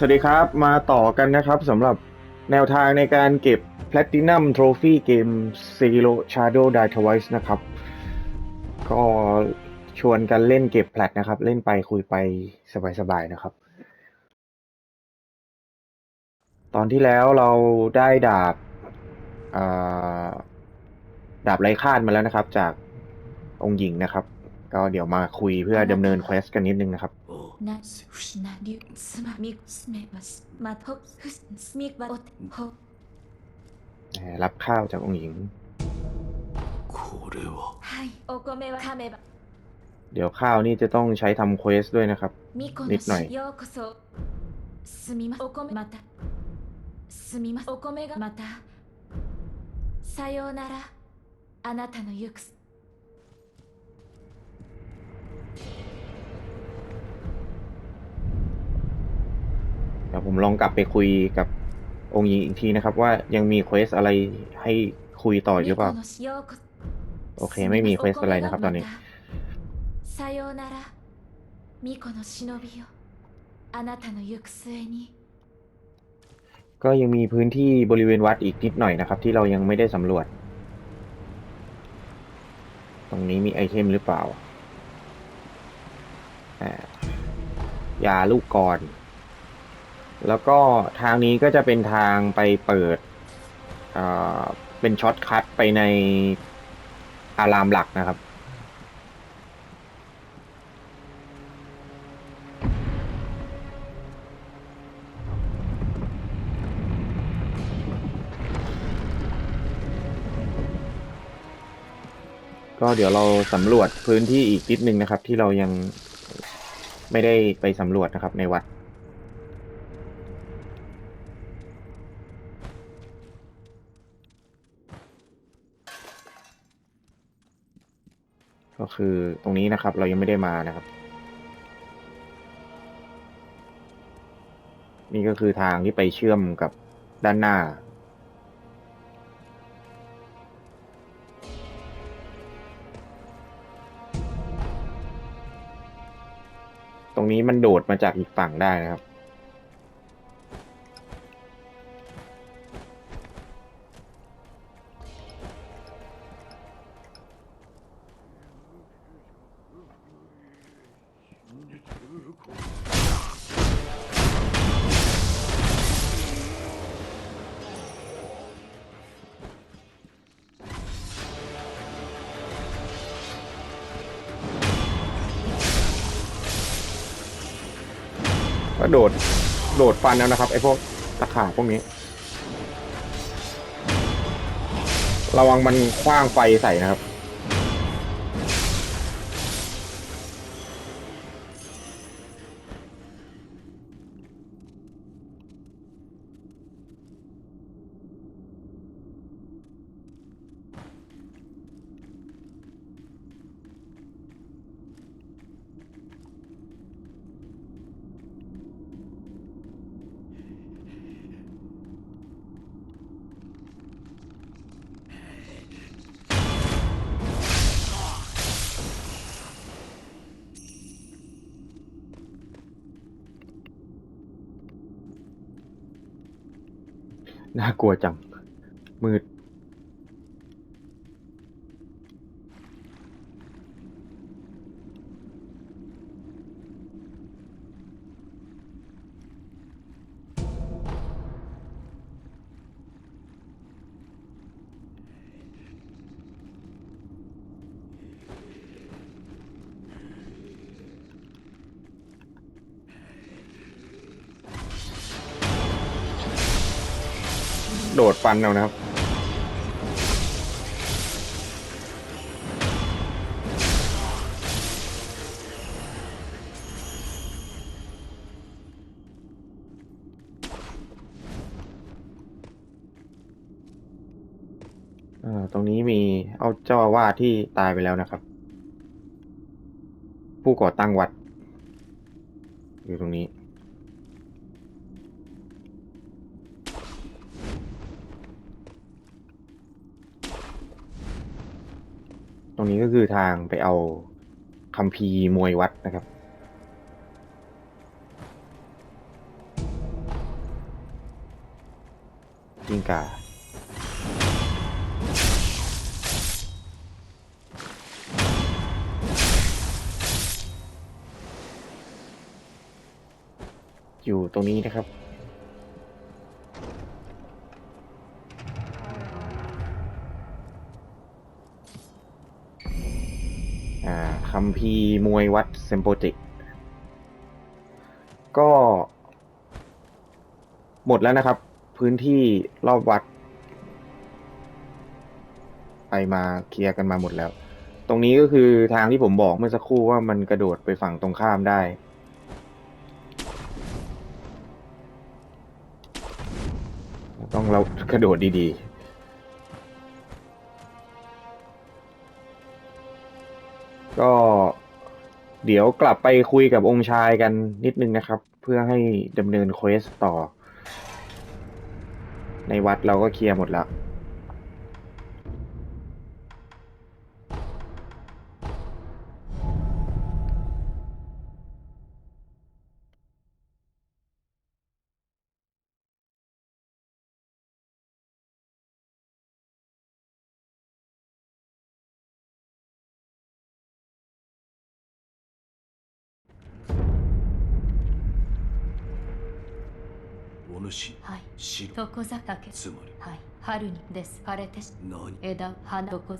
สวัสดีครับ มาต่อกันนะครับสำหรับแนวทางในการเก็บ Platinum Trophy เกม Zero Shadow Die Twice นะครับ ก็ชวนกันเล่นเก็บแพลตนะครับ เล่นไปคุยไปสบายๆนะครับ ตอนที่แล้วเราได้ดาบดาบไร้คาดมาแล้วนะครับ จากองค์หญิงนะครับ ก็เดี๋ยวมาคุยเพื่อดำเนินเควสกันนิดนึงนะครับ ななりゅすまみすめばすまとふすみばおてほ รับข้าวจากองค์หญิง これははいお米は噛めば เดี๋ยวข้าวนี่จะต้องใช้ทำเควสด้วยนะครับ みこのนิดหน่อย しようこそすみまお米またすみまお米がまたさようならあなたの行く ผมลองกลับไปคุยกับองค์หญิงอีกทีนะครับ ว่ายังมีเควสอะไรให้คุยต่อหรือเปล่า โอเค ไม่มีเควสอะไรนะครับ ตอนนี้ก็ยังมีพื้นที่บริเวณวัดอีกนิดหน่อยนะครับ ที่เรายังไม่ได้สำรวจ ตรงนี้มีไอเทมหรือเปล่า ยาลูกกอน แล้วก็ทางนี้ก็จะเป็นทางไปเปิดเป็นช็อตคัทไปในอารามหลักนะครับ ก็เดี๋ยวเราสำรวจพื้นที่อีกนิดนึงนะครับ ที่เรายังไม่ได้ไปสำรวจนะครับในวัด คือตรงนี้นะครับ เรายังไม่ได้มานะครับ นี่ก็คือทางที่ไปเชื่อมกับด้านหน้า ตรงนี้มันโดดมาจากอีกฝั่งได้นะครับ โดด โดดฟันแล้วนะครับไอ้พวกตะขาบพวกนี้ ระวังมันคว้างไฟใส่นะครับ น่ากลัวจัง โดดฟันเอานะครับ อ่า ตรงนี้มีเอาเจ้าอาวาสที่ตายไปแล้วนะครับ ผู้ก่อตั้งวัด ตรงนี้ก็คือทางไปเอาคำพีมวยวัดนะครับ จิงกาอยู่ตรงนี้นะครับ คัมภีร์มวยวัดเซมโปจิกก็ หมดแล้วนะครับ พื้นที่รอบวัด ไปมาเคลียร์กันมาหมดแล้ว ตรงนี้ก็คือทางที่ผมบอกเมื่อสักครู่ว่ามันกระโดดไปฝั่งตรงข้ามได้ต้องเรากระโดดดีๆ ก็เดี๋ยวกลับไปคุยกับองค์ชายกันนิดนึงนะครับ เพื่อให้ดำเนินเควสต่อ ในวัดเราก็เคลียร์หมดแล้ว お主はい白床酒つまりはい春にです枯れてし何枝花どこ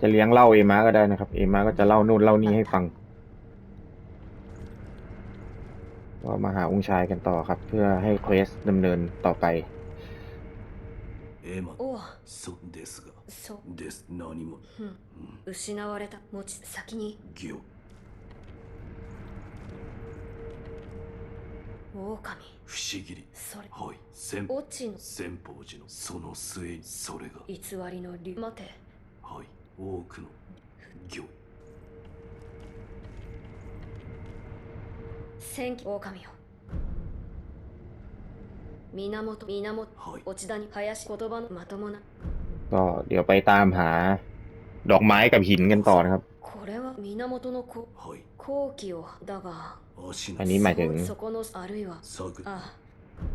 จะเลี้ยงเหล่าเอมาก็ได้นะครับ เอมาก็จะเล่านู่นเล่านี่ให้ฟังก็มาหาองค์ชายกันต่อครับ เพื่อให้เควสดำเนินต่อไป エマおう。そうですが。そう。です。何も。うん。うん。失われた。持ち先に。行。狼。不思議。りそれ。はい。先オチの。先方寺のその末にそれが。偽りの竜。待て。はい。多くの。行。千機。狼よ源源はい落ち田に林言葉のまともな ก็เดี๋ยวไปตามหา ดอกไม้กับหินกันต่อนะครับ これは源の子はい後期をだが足のอันนี้หมายถึง そそこのあるいは策あ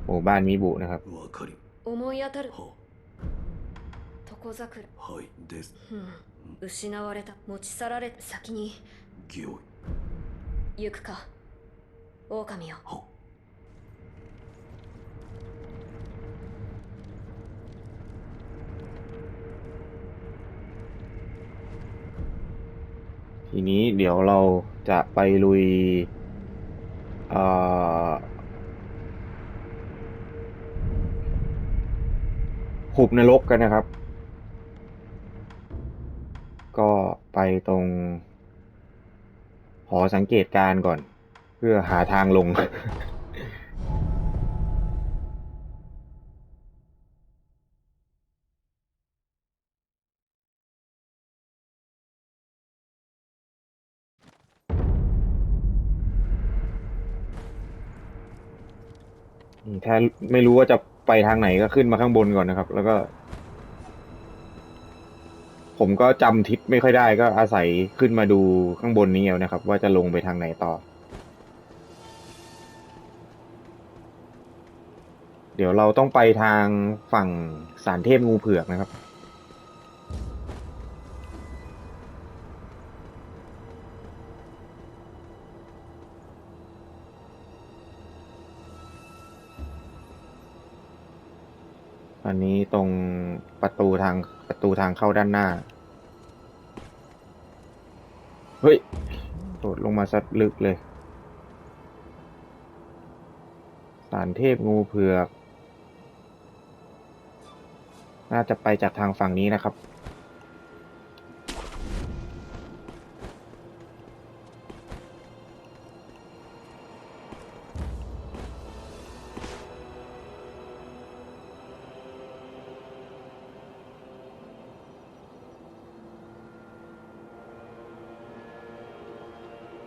หมู่บ้านมิบุนะครับ わかり思い当たるは床桜はいですうん失われた持ち去られた先に行行くか狼よ ทีนี้เดี๋ยวเราจะไปลุยขุบนรกกันนะครับ ก็ไปตรง หอสังเกตการก่อน เพื่อหาทางลง ถ้าไม่รู้ว่าจะไปทางไหนก็ขึ้นมาข้างบนก่อนนะครับ แล้วก็ ผมก็จำทิศไม่ค่อยได้ก็อาศัยขึ้นมาดูข้างบนนี้เอานะครับ ว่าจะลงไปทางไหนต่อ เดี๋ยวเราต้องไปทางฝั่งสารเทพงูเผือกนะครับ อันนี้ตรงประตูทางประตูทางเข้าด้านหน้า เฮ้ยโดดลงมาสัดลึกเลย สารเทพงูเผือก น่าจะไปจากทางฝั่งนี้นะครับ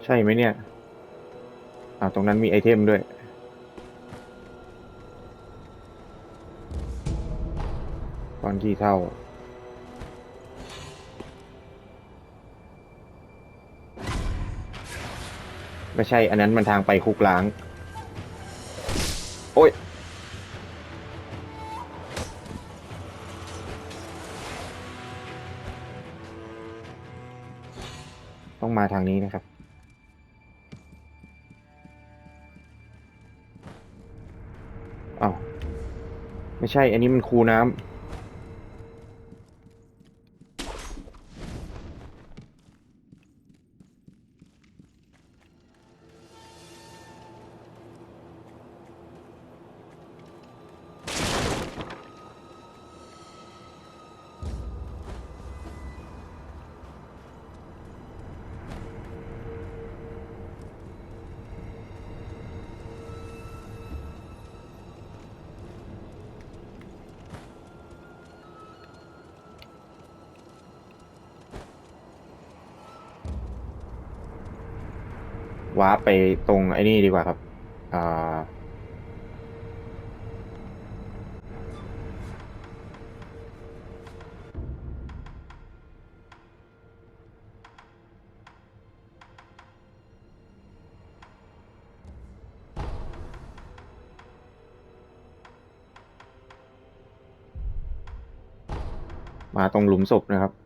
ใช่ไหมเนี่ยอ่าตรงนั้นมีไอเทมด้วย ก้อนขี้เท่า ไม่ใช่ อันนั้นมันทางไปคุกล้าง โอ้ย ต้องมาทางนี้นะครับ ใช่ อันนี้มันคูน้ำ วาร์ปไปตรงไอ้นี่ดีกว่าครับอ่ามาตรงหลุมศพนะครับ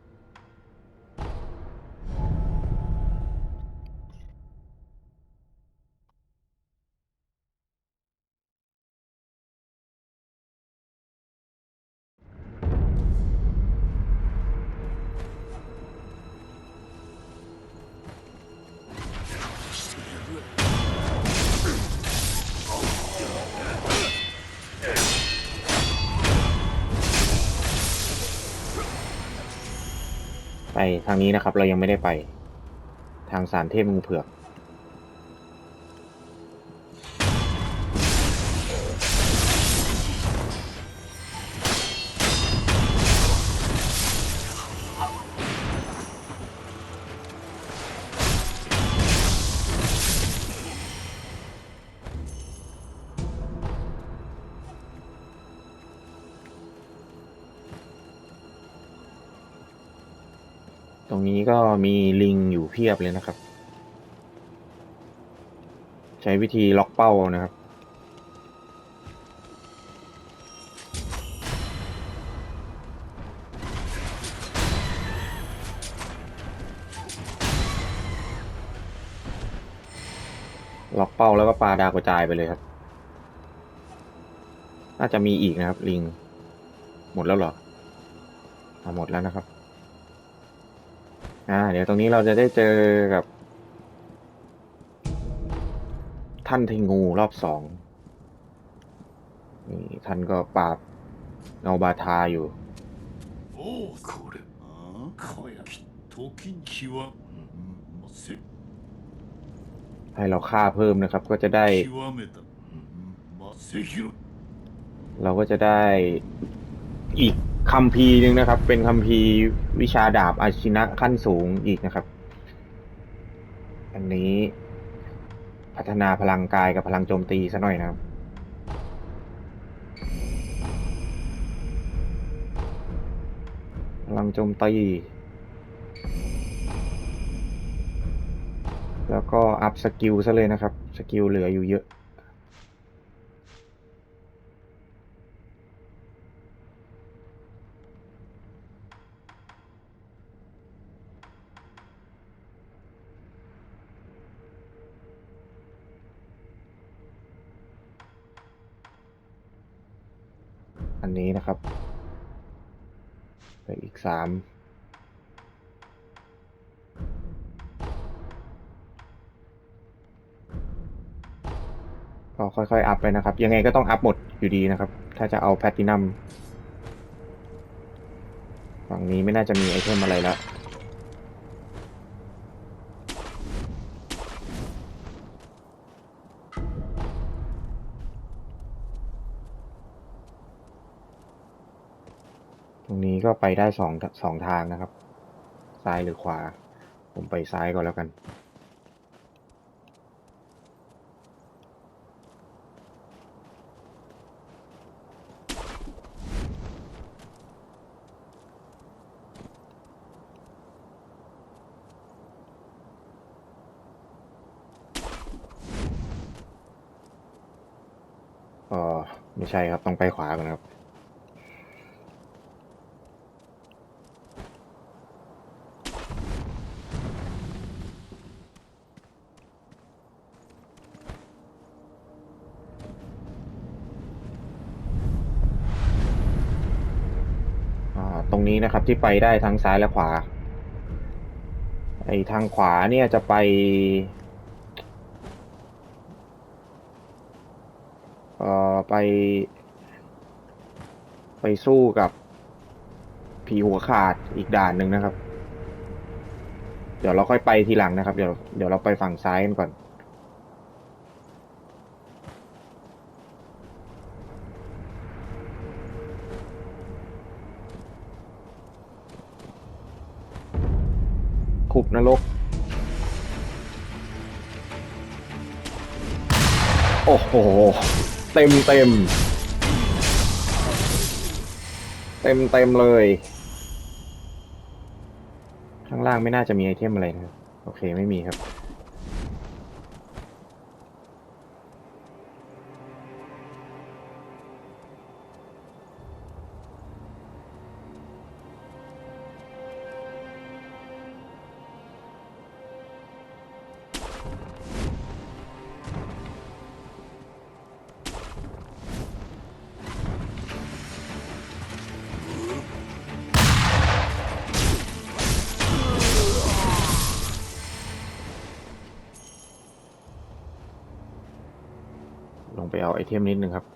ทางนี้นะครับ เรายังไม่ได้ไป ทางสารเทพมึงเผือก รงนี้ก็มีลิงอยู่เพียบเลยนะครับ ใช้วิธีล็อกเป้านะครับ ล็อกเป้าแล้วก็ปลาดาวกระจายไปเลยครับ น่าจะมีอีกนะครับ ลิง หมดแล้วเหรอหมดแล้วนะครับ อ่า เดี๋ยวตรงนี้เราจะได้เจอกับ ท่านทิงูรอบสองนี่ท่านก็ปราบเงาบาทาอยู่ให้เราฆ่าเพิ่มนะครับ ก็จะได้ เราก็จะได้อีก คัมภีร์หนึ่งนะครับ เป็นคัมภีร์วิชาดาบอาชินะขั้นสูงอีกนะครับ อันนี้พัฒนาพลังกายกับพลังโจมตีซะหน่อยนะครับ พลังโจมตี แล้วก็อัพสกิลซะเลยนะครับ สกิลเหลืออยู่เยอะ อันนี้นะครับไปอีกสามก็ค่อยๆ อัพไปนะครับ ยังไงก็ต้องอัพหมดอยู่ดีนะครับ ถ้าจะเอาแพลตินัมฝั่งนี้ไม่น่าจะมีไอเทมอะไรแล้ว ไปได้สองสองทางนะครับ ซ้ายหรือขวา ผมไปซ้ายก่อนแล้วกัน อ๋อ ไม่ใช่ครับ ต้องไปขวาก่อนครับ ที่ไปได้ทั้งซ้ายและขวา ไอทางขวาเนี่ยจะไป เอ่อไป ไปสู้กับผีหัวขาดอีกด่านหนึ่งนะครับ เดี๋ยวเราค่อยไปทีหลังนะครับ เดี๋ยวเดี๋ยวเราไปฝั่งซ้ายกันก่อน อ้โห เต็มเต็ม เต็มเต็มเลย ข้างล่างไม่น่าจะมีไอเทมอะไรนะครับ โอเคไม่มีครับ ไปเอาไอเทมนิดนึงครับ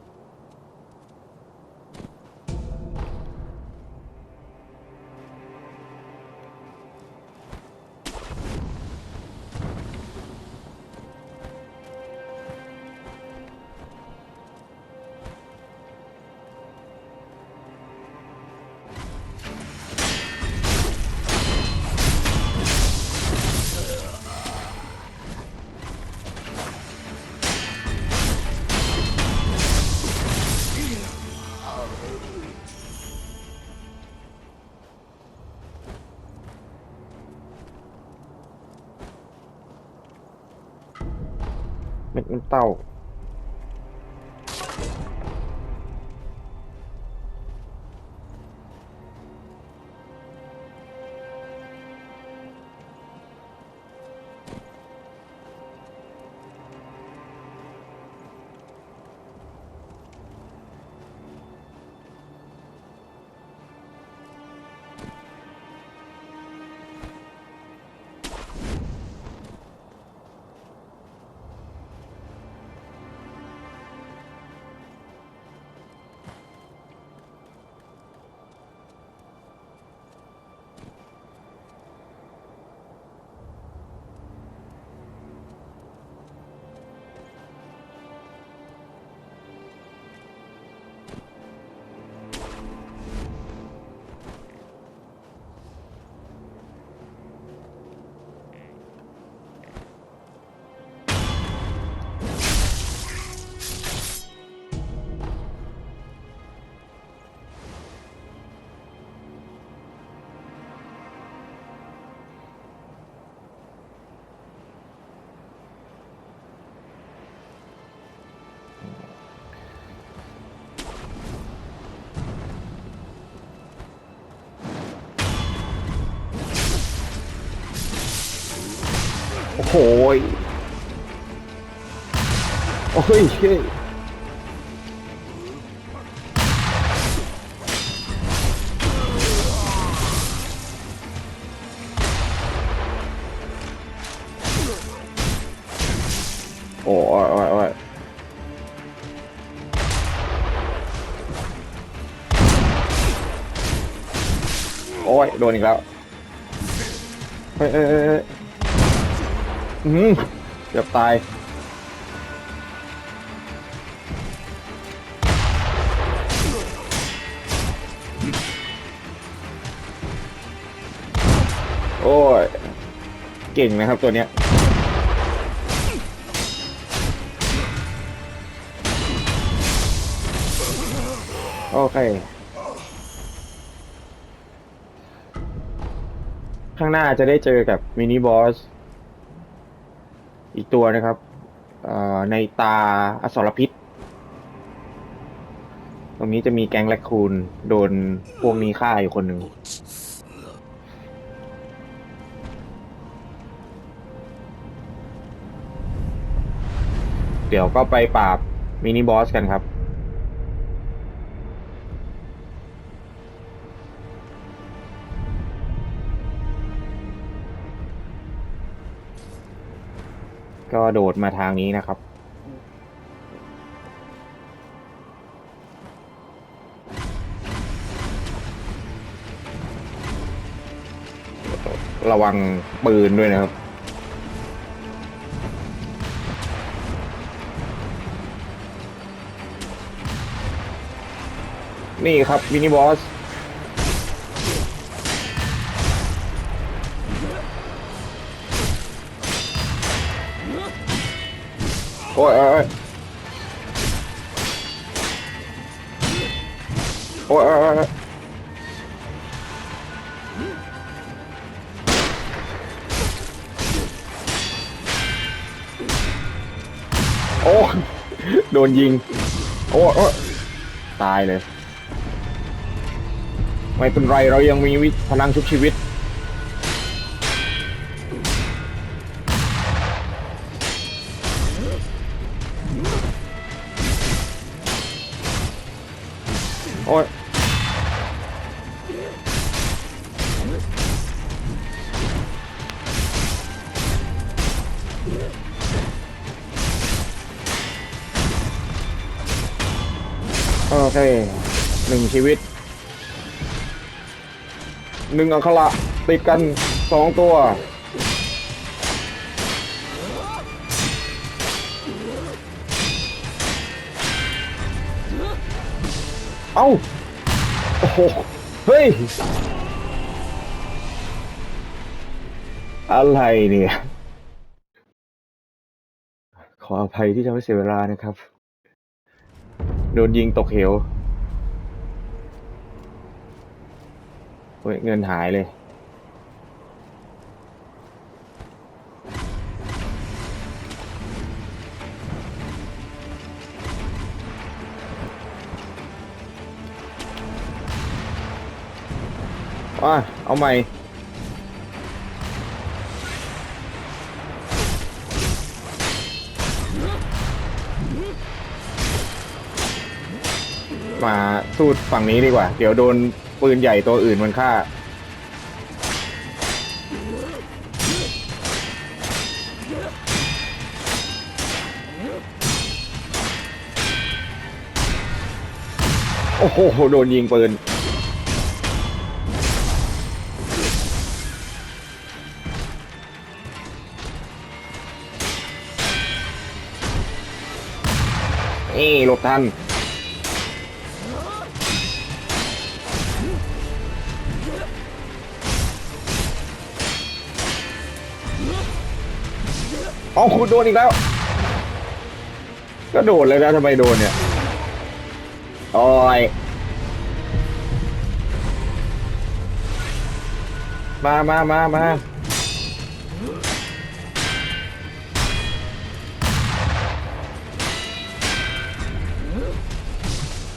เม็ โอ้โหยโอ้ยเฮ้ยโอ้ยโอ้ยโอ้ยโอ้ย โดนอีกแล้ว เฮ้ยเฮ้ยเฮ้ยเฮ้ย อืมเกือบตาย โอ้ย เก่งนะครับตัวเนี้ย โอเค ข้างหน้าจะได้เจอกับมินิบอส อีกตัวนะครับในตาอสรพิษ ตรงนี้จะมีแก๊งแรคคูนโดนพวกนี้ฆ่าอยู่คนหนึ่งเดี๋ยวก็ไปปราบมินิบอสกันครับ ก็โดดมาทางนี้นะครับ ระวังปืนด้วยนะครับ นี่ครับมินิบอส อ้ยโอ้ยโอ้ยโอ้ยโอ้ยโดนยิง โอ้โอ้ยตายเลย ไม่เป็นไรเรายังมีวิพลังชุบชีวิต นึ่งอัคระติดกันสองตัว เอ้า โอ้โห เฮ้ย อะไรเนี่ย ขออภัยที่ทำให้เสียเวลานะครับ โดนยิงตกเหว เฮ้ยเงินหายเลย อะเอาใหม่ มาสู้ฝั่งนี้ดีกว่า เดี๋ยวโดน ปืนใหญ่ตัวอื่นมันฆ่า โอ้โห โดนยิงปืน นี่หลบทัน เอาคุณโดนอีกแล้ว ก็โดนเลยนะทำไมโดนเนี่ยโอ้ยมามามามา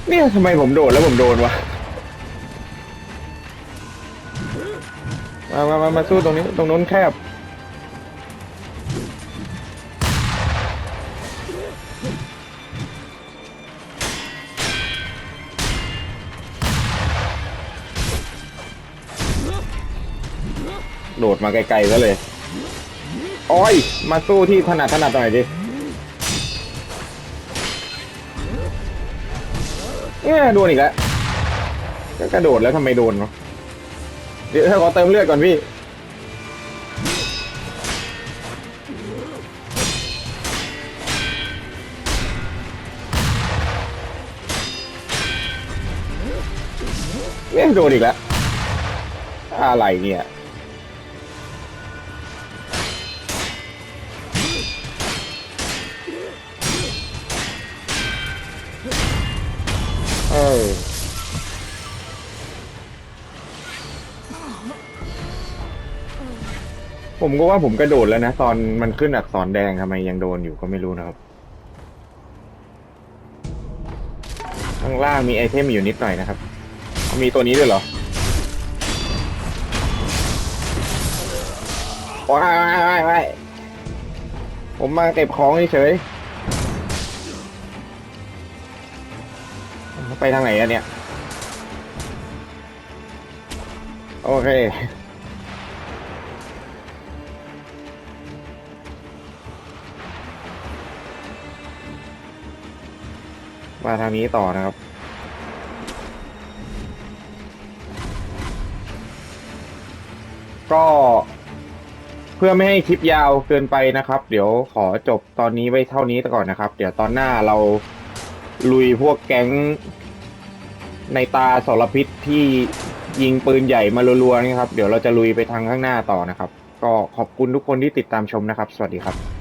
เนี่ยทำไมผมโดนแล้วผมโดนวะ มามามามาสู้ตรงนี้ ตรงนู้นแคบ โดดมาไกลๆซะเลยโอ้ย มาสู้ที่ถนัดถนัดหน่อยดิเนี่ยโดนอีกแล้วก็กระโดดแล้วทำไมโดนวะเดี๋ยวขอเติมเลือดก่อนพี่เนี่ยโดนอีกแล้ว อะไรเนี่ย ผมก็ว่าผมกระโดดแล้วนะ ตอนมันขึ้นอักษรแดงทำไมยังโดนอยู่ก็ไม่รู้นะครับ ข้างล่างมีไอเทมอยู่นิดหน่อยนะครับ มีตัวนี้ด้วยเหรอว้ายว้ายว้ายผมมาเก็บของเฉยๆ ไปทางไหนอะเนี่ย โอเค มาทางนี้ต่อนะครับ ก็เพื่อไม่ให้คลิปยาวเกินไปนะครับ เดี๋ยวขอจบตอนนี้ไว้เท่านี้ก่อนนะครับ เดี๋ยวตอนหน้าเราลุยพวกแก๊ง ในตาสรพิษที่ยิงปืนใหญ่มารัวๆนี่ครับ เดี๋ยวเราจะลุยไปทางข้างหน้าต่อนะครับ ก็ขอบคุณทุกคนที่ติดตามชมนะครับ สวัสดีครับ